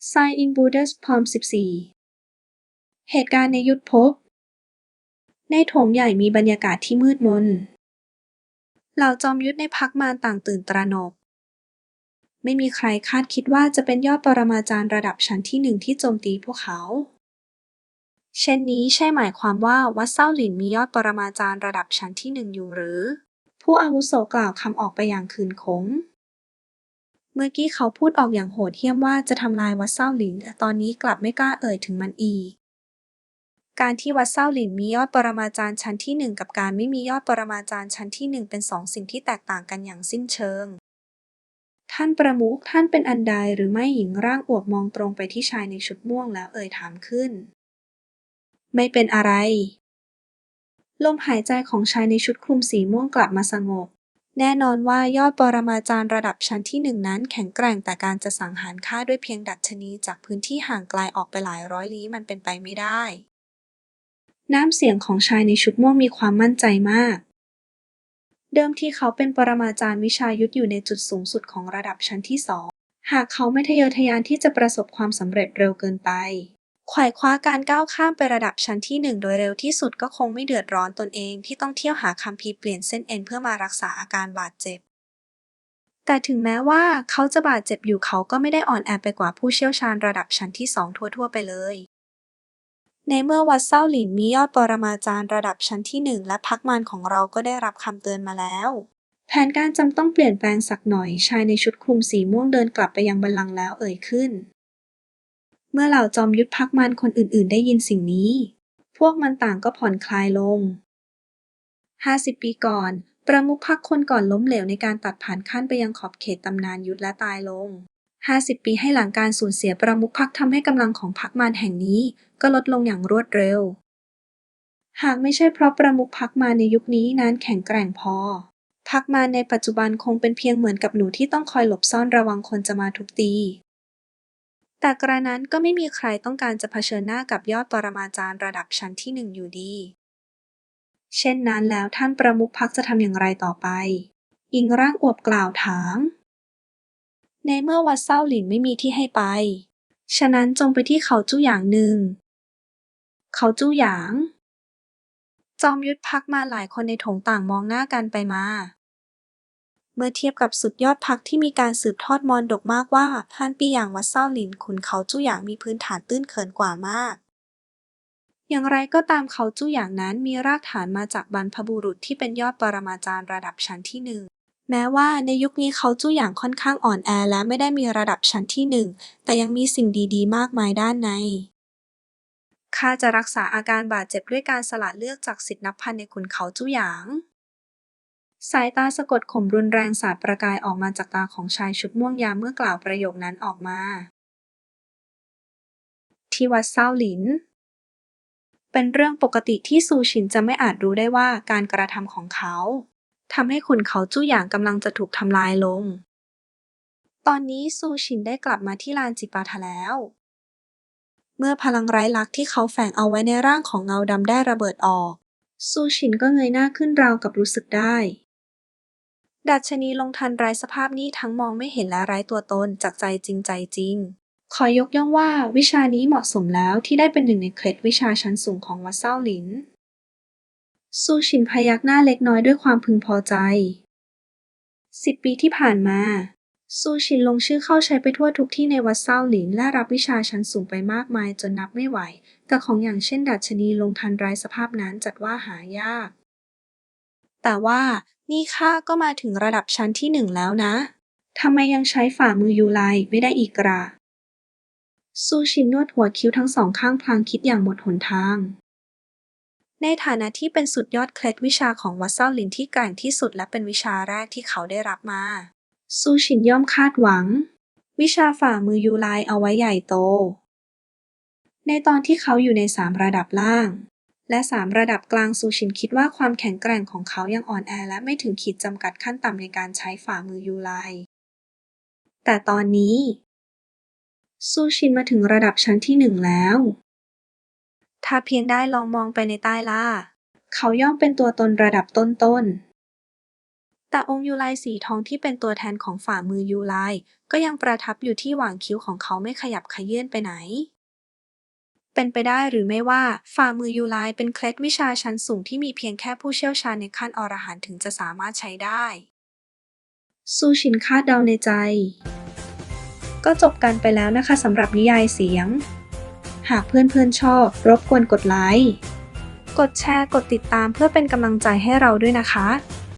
Sign in Buddha's Palm 14 เหตุการณ์ในยุทธภพ ในโถงใหญ่มีบรรยากาศที่มืดมน เหล่าจอมยุทธในพักมารต่างตื่นตระหนก ไม่มีใครคาดคิดว่าจะเป็นยอดปรมาจารย์ระดับชั้นที่หนึ่งที่โจมตีพวกเขา เช่นนี้ใช่หมายความว่าวัดเซาหลินมียอดปรมาจารย์ระดับชั้นที่หนึ่งอยู่หรือ ผู้อาวุโสกล่าวคำออกไปอย่างคืนคง เมื่อกี้เขาพูดออกอย่างโหดเหี้ยมว่าจะทำลายวัดเซาหลิน แต่ตอนนี้กลับไม่กล้าเอ่ยถึงมันอีก การที่วัดเซาหลินมียอดปรมาจารย์ชั้นที่หนึ่งกับการไม่มียอดปรมาจารย์ชั้นที่หนึ่งเป็นสองสิ่งที่แตกต่างกันอย่างสิ้นเชิง ท่านประมุขท่านเป็นอันใดหรือไม่หญิงร่างอวบมองตรงไปที่ชายในชุดม่วงแล้วเอ่ยถามขึ้น ไม่เป็นอะไรลมหายใจของชายในชุดคลุมสีม่วงกลับมาสงบ แน่นอนว่ายอดปรมาจารย์ระดับชั้นที่หนึ่งนั้นแข็งแกร่งแต่การจะสังหารข้าด้วยเพียงดัชนีจากพื้นที่ห่างไกลออกไปหลายร้อยลี้มันเป็นไปไม่ได้ น้ำเสียงของชายในชุดม่วงมีความมั่นใจมาก เดิมทีเขาเป็นปรมาจารย์วิชายุทธอยู่ในจุดสูงสุดของระดับชั้นที่สองหากเขาไม่ทะเยอทะยานที่จะประสบความสำเร็จเร็วเกินไป ขวายคว้าการก้าวข้ามไประดับชั้นที่หนึ่งโดยเร็วที่สุดก็คงไม่เดือดร้อนตนเองที่ต้องเที่ยวหาคัมภีร์เปลี่ยนเส้นเอ็นเพื่อมารักษาอาการบาดเจ็บ แต่ถึงแม้ว่าเขาจะบาดเจ็บอยู่เขาก็ไม่ได้อ่อนแอไปกว่าผู้เชี่ยวชาญระดับชั้นที่สองทั่วๆไปเลย ในเมื่อวัดเซาหลินมียอดปรมาจารย์ระดับชั้นที่หนึ่งและพักมารของเราก็ได้รับคำเตือนมาแล้วแผนการจำต้องเปลี่ยนแปลงสักหน่อย ชายในชุดคลุมสีม่วงเดินกลับไปยังบัลลังก์แล้วเอ่ยขึ้น เมื่อเหล่าจอมยุทธพักมารคนอื่น ๆ ได้ยินสิ่งนี้ พวกมันต่างก็ผ่อนคลายลง 50 ปีก่อน ประมุขพักคนก่อนล้มเหลวในการตัดผ่านขั้นไปยังขอบเขตตำนานยุทธและตายลง 50 ปีให้หลังการสูญเสียประมุขพักทำให้กำลังของพักมารแห่งนี้ก็ลดลงอย่างรวดเร็ว หากไม่ใช่เพราะประมุขพักมาในยุคนี้นั้นแข็งแกร่งพอพักมาในปัจจุบันคงเป็นเพียงเหมือนกับหนูที่ต้องคอยหลบซ่อนระวังคนจะมาทุบตี แต่กระนั้นก็ไม่มีใครต้องการจะเผชิญหน้ากับยอดปรมาจารย์ระดับชั้นที่หนึ่งอยู่ดี เช่นนั้นแล้วท่านประมุขพักจะทำอย่างไรต่อไป อิงร่างอวบกล่าวถาม ในเมื่อวัดเซาหลินไม่มีที่ให้ไป ฉะนั้นจงไปที่เขาจู้หยางหนึ่ง เขาจู้หยาง จอมยุทธพักมาหลายคนในถงต่างมองหน้ากันไปมา เมื่อเทียบกับสุดยอดพักที่มีการสืบทอดมรดกมากว่าท่นปีหยางวัดเซาหลินขุนเขาจู้หยางมีพื้นฐานตื้นเขินกว่ามาก อย่างไรก็ตามเขาจู้หยางนั้นมีรากฐานมาจากบรรพบุรุษที่เป็นยอดปรมาจารย์ระดับชั้นที่หนึ่งแม้ว่าในยุคนี้เขาจู้หยางค่อนข้างอ่อนแอและไม่ได้มีระดับชั้นที่หนึ่งแต่ยังมีสิ่งดีๆ มากมายด้านในข้าจะรักษาอาการบาดเจ็บด้วยการสละเลือดจากสิทธินับพันในขุนเขาจู้หยาง สายตาสะกดข่มรุนแรงสาดประกายออกมาจากตาของชายชุดม่วงยามเมื่อกล่าวประโยคนั้นออกมา ที่วัดเซาหลิน เป็นเรื่องปกติที่ซูชินจะไม่อาจรู้ได้ว่าการกระทำของเขาทำให้ขุนเขาจู้หยางกำลังจะถูกทำลายลง ตอนนี้ซูชินได้กลับมาที่ลานจิปาถะแล้ว เมื่อพลังไร้ลักที่เขาแฝงเอาไว้ในร่างของเงาดำได้ระเบิดออกซูชินก็เงยหน้าขึ้นราวกับรู้สึกได้ ดัชนีลงทันไร้สภาพนี้ทั้งมองไม่เห็นและไร้ตัวตน จากใจจริงใจจริง ขอยกย่องว่าวิชานี้เหมาะสมแล้วที่ได้เป็นหนึ่งในเคล็ดวิชาชั้นสูงของวัดเซาหลิน ซูชินพยักหน้าเล็กน้อยด้วยความพึงพอใจสิบปีที่ผ่านมาซูชินลงชื่อเข้าใช้ไปทั่วทุกที่ในวัดเซาหลินและรับวิชาชั้นสูงไปมากมายจนนับไม่ไหว แต่ของอย่างเช่น ดัชนีลงทันไร้สภาพนั้นจัดว่าหายาก แต่ว่า นี่ข้าก็มาถึงระดับชั้นที่หนึ่งแล้วนะ ทำไมยังใช้ฝ่ามือยูไลไม่ได้อีกกระซูชินนวดหัวคิ้วทั้งสองข้างพลางคิดอย่างหมดหนทาง ในฐานะที่เป็นสุดยอดเคล็ดวิชาของวัดเซาหลินที่แกร่งที่สุดและเป็นวิชาแรกที่เขาได้รับมา ซูชินย่อมคาดหวัง วิชาฝ่ามือยูไลเอาไว้ใหญ่โต ในตอนที่เขาอยู่ในสามระดับล่าง และสามระดับกลางซูชินคิดว่าความแข็งแกร่งของเขายังอ่อนแอและไม่ถึงขีดจำกัดขั้นต่ำในการใช้ฝ่ามือยูไล แต่ตอนนี้ ซูชินมาถึงระดับชั้นที่หนึ่งแล้ว ถ้าเพียงได้ลองมองไปในใต้ล่า เขาย่อมเป็นตัวตนระดับต้นๆ แต่แต่องค์ยูไลสีทองที่เป็นตัวแทนของฝ่ามือยูไลก็ยังประทับอยู่ที่หว่างคิ้วของเขาไม่ขยับขยื่นไปไหน เป็นไปได้หรือไม่ว่า ฝ่ามือยูไลเป็นเคล็ดวิชาชั้นสูงที่มีเพียงแค่ผู้เชี่ยวชาญในขั้นอรหันต์ถึงจะสามารถใช้ได้ซูชินคาดเดาในใจ ก็จบกันไปแล้วนะคะสำหรับนิยายเสียง หากเพื่อนๆชอบ รบกวนกดไลค์ กดแชร์ กดติดตามเพื่อเป็นกำลังใจให้เราด้วยนะคะ